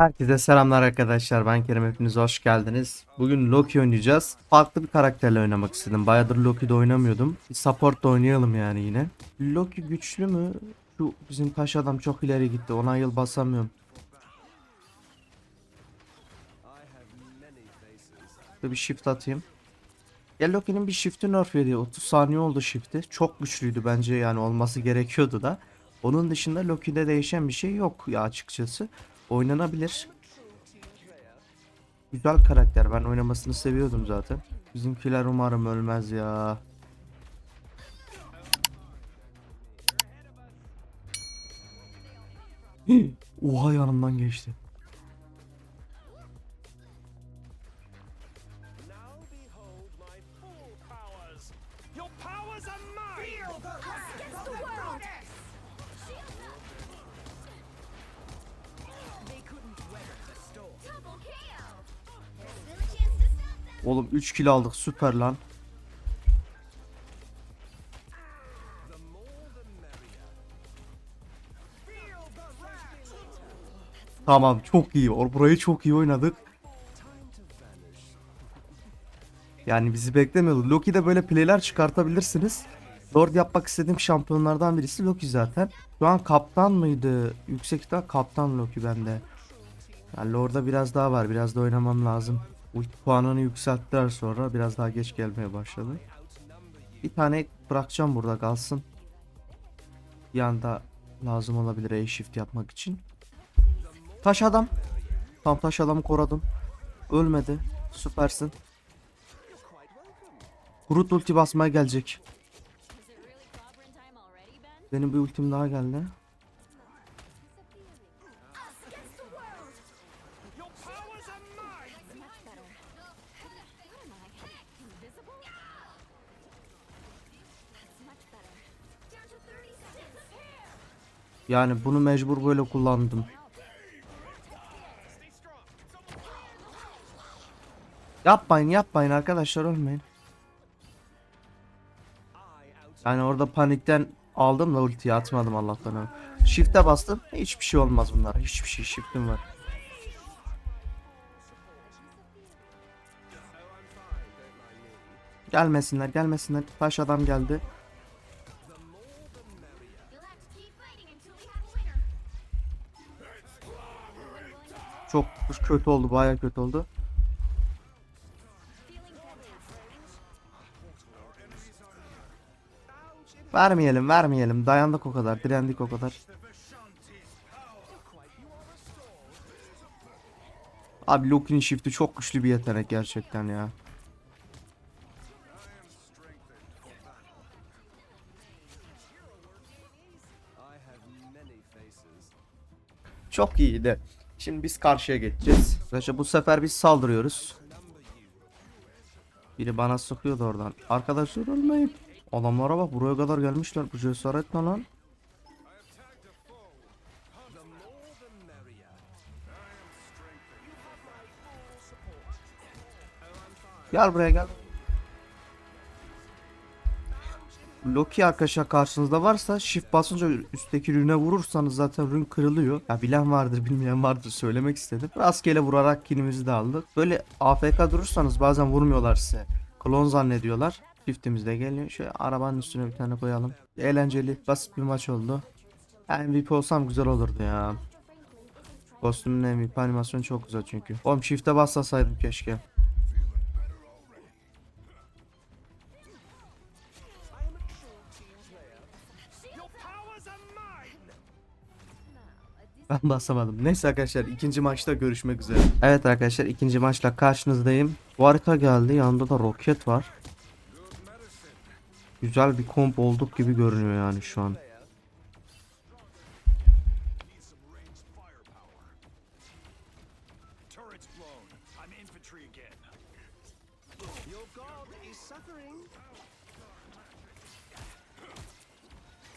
Herkese selamlar arkadaşlar. Ben Kerem. Hepiniz hoş geldiniz. Bugün Loki oynayacağız. Farklı bir karakterle oynamak istedim. Bayağıdır Loki'de oynamıyordum. Bir support da oynayalım yani yine. Loki güçlü mü? Şu bizim taş adam çok ileri gitti. Ona yıl basamıyorum. Şöyle bir shift atayım. Ya Loki'nin bir shift'i nerf yedi. 30 saniye oldu shift'i. Çok güçlüydü bence yani olması gerekiyordu da. Onun dışında Loki'de değişen bir şey yok ya açıkçası. Oynanabilir. Güzel karakter. Ben oynamasını seviyordum zaten. Bizimkiler umarım ölmez ya. Oha yanımdan geçti. Oğlum 3 kill aldık süper lan. Tamam çok iyi. Burayı çok iyi oynadık. Yani bizi beklemiyordu. Loki'de böyle playler çıkartabilirsiniz. Lord yapmak istediğim şampiyonlardan birisi Loki zaten. Şu an kaptan mıydı? Yüksek ihtimal kaptan Loki bende. Yani Lord'da biraz daha var. Biraz da oynamam lazım. Ulti puanını yükselttiler sonra. Biraz daha geç gelmeye başladı. Bir tane bırakacağım burada kalsın. Bir anda lazım olabilir A-shift yapmak için. Taş adam. Tam taş adamı koradım. Ölmedi. Süpersin. Groot ulti basmaya gelecek. Benim bir ultim daha geldi. Yani bunu mecbur böyle kullandım. Yapmayın yapmayın arkadaşlar ölmeyin. Yani orada panikten aldım da ultiyi atmadım Allah'tan. Shift'e bastım. Hiçbir şey olmaz bunlara. Hiçbir şey shift'im var. Gelmesinler gelmesinler. Taş adam geldi. Çok kötü oldu baya kötü oldu. Vermeyelim vermeyelim. Dayandık o kadar. Direndik o kadar. Abi Loki'nin shift'i çok güçlü bir yetenek gerçekten ya. Çok iyiydi. Şimdi biz karşıya geçeceğiz. Arkadaşlar bu sefer biz saldırıyoruz. Biri bana sıkıyordu oradan. Arkadaşlar ölmeyin. Adamlara bak buraya kadar gelmişler. Bu cesaret ne lan? Gel buraya gel. Loki arkadaşlar karşınızda varsa shift basınca üstteki rüne vurursanız zaten rün kırılıyor. Ya bilen vardır bilmeyen vardır söylemek istedim. Rastgele vurarak kilimizi de aldık. Böyle AFK durursanız bazen vurmuyorlar size. Klon zannediyorlar. Shift'imiz de geliyor. Şöyle arabanın üstüne bir tane koyalım. Eğlenceli basit bir maç oldu. MVP olsam güzel olurdu ya. Kostümün MVP animasyonu çok güzel çünkü. Oğlum shift'e baslasaydım keşke. Ben basamadım. Neyse arkadaşlar ikinci maçta görüşmek üzere. Evet arkadaşlar ikinci maçla karşınızdayım. Bu harita geldi. Yanında da roket var. Güzel bir komp olduk gibi görünüyor yani şu an.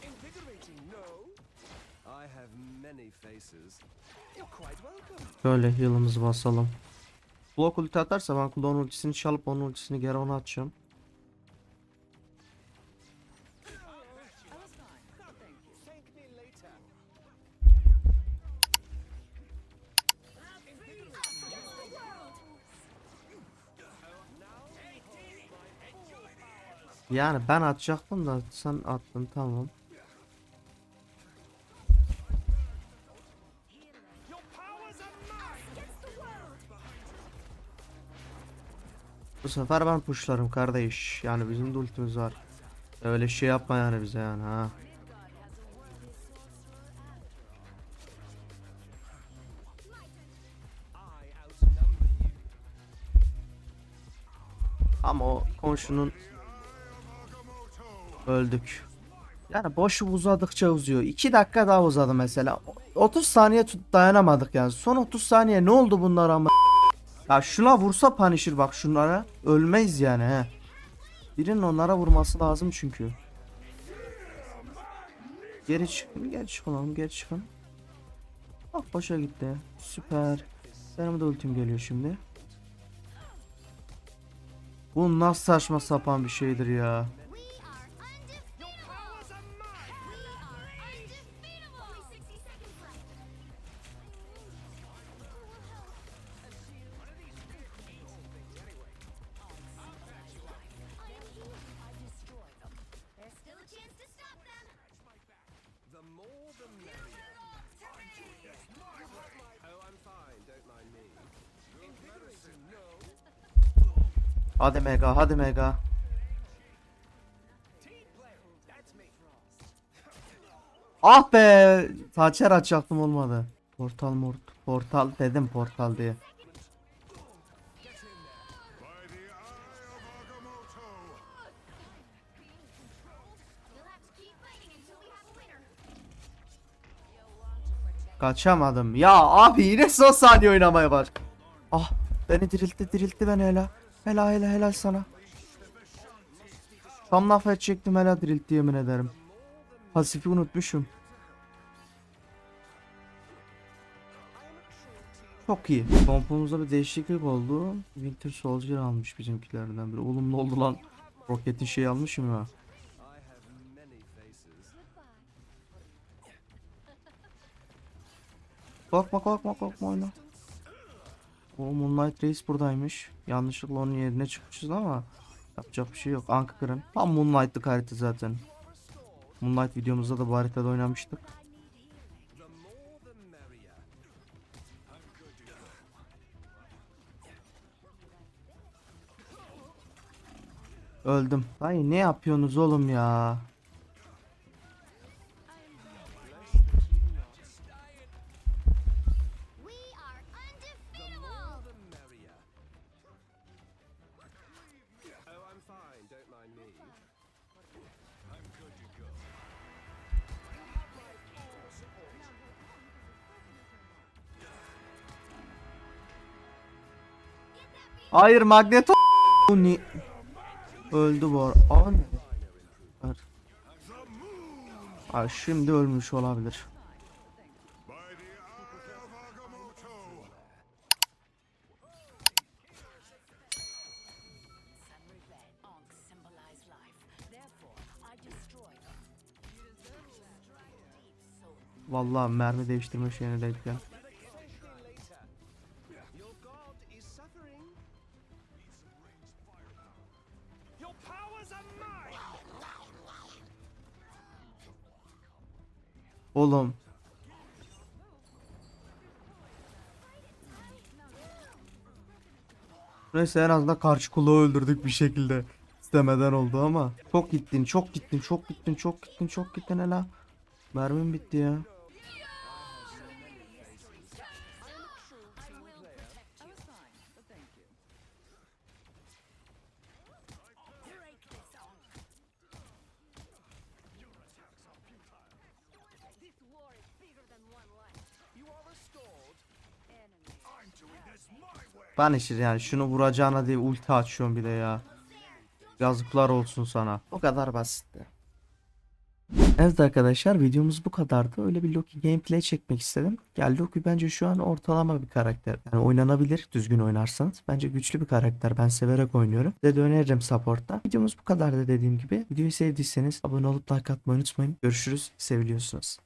Invigorating, no? Şöyle heal'ımızı basalım. Block ulti atarsa ben Klon ultisini çalıp onun ultisini geri ona atacağım. Yani ben atacaktım da sen attın tamam. Bu sefer ben pushlarım kardeş. Yani bizim de ultimiz var. Öyle şey yapma yani bize yani ha. Ama o komşunun öldük. Yani boşu uzadıkça uzuyor. 2 dakika daha uzadı mesela. 30 saniye dayanamadık yani. Son 30 saniye ne oldu bunlar ama? Ya şuna vursa Punisher bak şunlara. Ölmeyiz yani he. Birinin onlara vurması lazım çünkü. Geri çıkın, geri çıkın oğlum, geri çıkın. Bak boşa gitti. Süper. Benim de ultim geliyor şimdi. Bu nasıl saçma sapan bir şeydir ya. Hadi mega, hadi mega. Ah be! Saçer açacaktım olmadı. Portal mort portal dedim portal diye. Kaçamadım. Ya abi yine son saniye oynamaya var. Ah beni diriltti diriltti beni helal. Helal helal helal sana. Tam laf edecektim helal diriltti yemin ederim. Pasifi unutmuşum. Çok iyi. Pompomuzda bir değişiklik oldu. Winter Soldier almış bizimkilerden biri. Oğlum ne oldu lan? Roketin şey almışım ya. Korkma korkma korkma oyna. O Moonlight Reis buradaymış. Yanlışlıkla onun yerine çıkmışız ama yapacak bir şey yok. Ankırın. Tam Moonlight'lık harita zaten. Moonlight videomuzda da bu haritada oynamıştık. Öldüm. Dayı ne yapıyorsunuz oğlum ya? Hayır Magneto Bu ni Öldü bu? Ver. Aa, şimdi ölmüş olabilir. Vallahi mermi değiştirme şeyine denk gel. Oğlum. Neyse en azından karşı kulağı öldürdük bir şekilde. İstemeden oldu ama. Çok gittin, çok gittin, çok gittin, çok gittin, çok gittin hele. Mermim bitti ya. Punisher yani şunu vuracağına diye ulti açıyorum bir de ya. Yazıklar olsun sana. O kadar basitti. Evet arkadaşlar videomuz bu kadardı. Öyle bir Loki gameplay çekmek istedim. Ya Loki bence şu an ortalama bir karakter. Yani oynanabilir düzgün oynarsanız. Bence güçlü bir karakter. Ben severek oynuyorum. Size de öneririm support'ta. Videomuz bu kadardı dediğim gibi. Videoyu sevdiyseniz abone olup like atmayı unutmayın. Görüşürüz. Seviliyorsunuz.